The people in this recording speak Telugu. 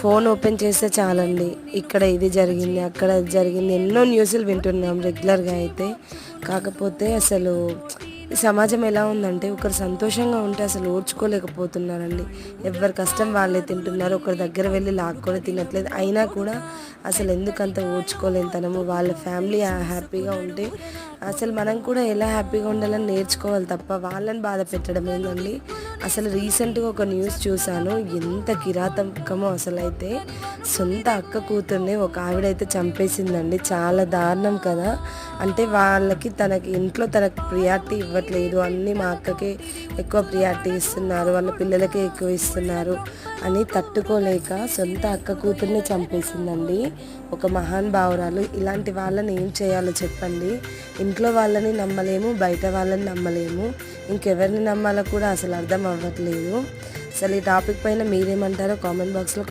ఫోన్ ఓపెన్ చేస్తే చాలండి. ఇక్కడ ఇది జరిగింది అక్కడ జరిగింది. ఎన్నో న్యూస్లు వింటున్నాం రెగ్యులర్గా అయితే. కాకపోతే అసలు సమాజం ఎలా ఉందంటే ఒకరు సంతోషంగా ఉంటే అసలు ఓర్చుకోలేకపోతున్నారండి. ఎవరి కష్టం వాళ్ళే తింటున్నారు. ఒకరి దగ్గర వెళ్ళి లాక్కొని తినట్లేదు. అయినా కూడా అసలు ఎందుకంత ఓర్చుకోలేనితనము వాళ్ళ ఫ్యామిలీ హ్యాపీగా ఉంటే అసలు మనం కూడా ఎలా హ్యాపీగా ఉండాలని నేర్చుకోవాలి తప్ప వాళ్ళని బాధ పెట్టడం ఏందండి? అసలు రీసెంట్గా ఒక న్యూస్ చూశాను. ఎంత కిరాతకమో అసలు అయితే సొంత అక్క కూతుర్ని ఒక ఆవిడైతే చంపేసిందండి. చాలా దారుణం కదా? అంటే వాళ్ళకి తనకి ఇంట్లో తనకి ప్రియారిటీ ఇవ్వట్లేదు. అన్నీ మా అక్కకే ఎక్కువ ప్రియారిటీ ఇస్తున్నారు. వాళ్ళ పిల్లలకే ఎక్కువ ఇస్తున్నారు. అని తట్టుకోలేక సొంత అక్క కూతుర్ని చంపేసిందండి. ఒక మహాన్ భావురాలు ఇలాంటి వాళ్ళని ఏం చేయాలో చెప్పండి. ఇంట్లో వాళ్ళని నమ్మలేము బయట వాళ్ళని నమ్మలేము. ఇంకెవరిని నమ్మాలో కూడా అసలు అర్థం అవ్వట్లేదు. అసలు ఈ టాపిక్ పైన మీరేమంటారో కామెంట్ బాక్స్లో